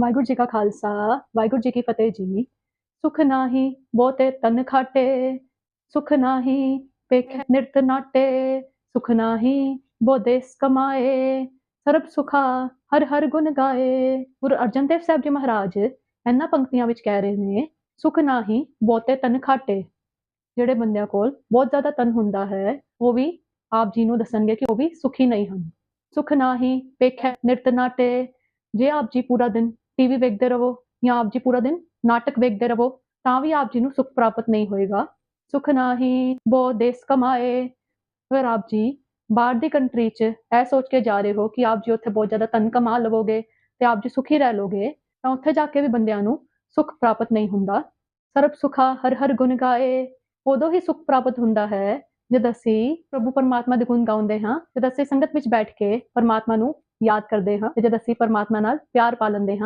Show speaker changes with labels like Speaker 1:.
Speaker 1: ਵਾਹਿਗੁਰੂ ਜੀ ਕਾ ਖਾਲਸਾ, ਵਾਹਿਗੁਰੂ ਜੀ ਕੀ ਫਤਿਹ ਜੀ। ਸੁਖ ਨਾਹੀ ਬਹੁਤੇ ਤਨ ਖਾਟੇ, ਸੁਖ ਨਾਹੀ ਪੇਖੈ ਨਿਰਤ ਨਾਟੇ, ਸੁਖ ਨਾਹੀ ਬੋਦੇਸ ਕਮਾਏ, ਸਰਬ ਸੁਖਾ ਹਰ ਹਰ ਗੁਣ ਗਾਏ। ਗੁਰੂ ਅਰਜਨ ਦੇਵ ਸਾਹਿਬ ਜੀ ਮਹਾਰਾਜ ਇਹਨਾਂ ਪੰਕਤੀਆਂ ਵਿੱਚ ਕਹਿ ਰਹੇ ਨੇ, ਸੁਖ ਨਾਹੀ ਬਹੁਤੇ ਤਨ ਖਾਟੇ। ਜਿਹੜੇ ਬੰਦਿਆਂ ਕੋਲ ਬਹੁਤ ਜ਼ਿਆਦਾ ਤਨ ਹੁੰਦਾ ਹੈ, ਉਹ ਵੀ ਆਪ ਜੀ ਨੂੰ ਦੱਸਣਗੇ ਕਿ ਉਹ ਵੀ ਸੁਖੀ ਨਹੀਂ ਹਨ। ਸੁਖ ਨਾਹੀ ਪੇਖੈ ਨਿਰਤ ਨਾਟੇ, ਜੇ ਆਪ ਜੀ ਪੂਰਾ ਦਿਨ ਟੀਵੀ ਵੇਖਦੇ ਰਹੋ ਜਾਂ ਆਪ ਜੀ ਪੂਰਾ ਦਿਨ ਨਾਟਕ ਵੇਖਦੇ ਰਹੋ, ਤਾਂ ਵੀ ਆਪ ਜੀ ਨੂੰ ਸੁਖ ਪ੍ਰਾਪਤ ਨਹੀਂ ਹੋਏਗਾ। ਸੁਖ ਨਾਹੀ ਬੋ ਦੇਸ ਕਮਾਏ। ਫਿਰ ਆਪ ਜੀ ਬਾਹਰ ਦੀ ਕੰਟਰੀ 'ਚ ਇਹ ਸੋਚ ਕੇ ਜਾ ਰਹੇ ਹੋ ਕਿ ਆਪ ਜੀ ਉੱਥੇ ਬਹੁਤ ਜ਼ਿਆਦਾ ਧਨ ਕਮਾ ਲਵੋਗੇ ਤੇ ਆਪ ਜੀ ਸੁਖੀ ਰਹਿ ਲੋਗੇ, ਤਾਂ ਉੱਥੇ ਜਾ ਕੇ ਵੀ ਬੰਦਿਆਂ ਨੂੰ ਸੁਖ ਪ੍ਰਾਪਤ ਨਹੀਂ ਹੁੰਦਾ। ਸਰਬ ਸੁਖਾ ਹਰ ਹਰ ਗੁਣ ਗਾਏ। ਉਦੋਂ ਹੀ ਸੁਖ ਪ੍ਰਾਪਤ ਹੁੰਦਾ ਹੈ ਜਦ ਅਸੀਂ ਪ੍ਰਭੂ ਪਰਮਾਤਮਾ ਦੇ ਗੁਣ ਗਾਉਂਦੇ ਹਾਂ, ਜਦ ਅਸੀਂ ਸੰਗਤ ਵਿੱਚ ਬੈਠ ਕੇ ਪਰਮਾਤਮਾ ਨੂੰ ਯਾਦ ਕਰਦੇ ਹਾਂ ਤੇ ਜਦ ਅਸੀਂ ਪਰਮਾਤਮਾ ਨਾਲ ਪਿਆਰ ਪਾ ਲੈਂਦੇ ਹਾਂ।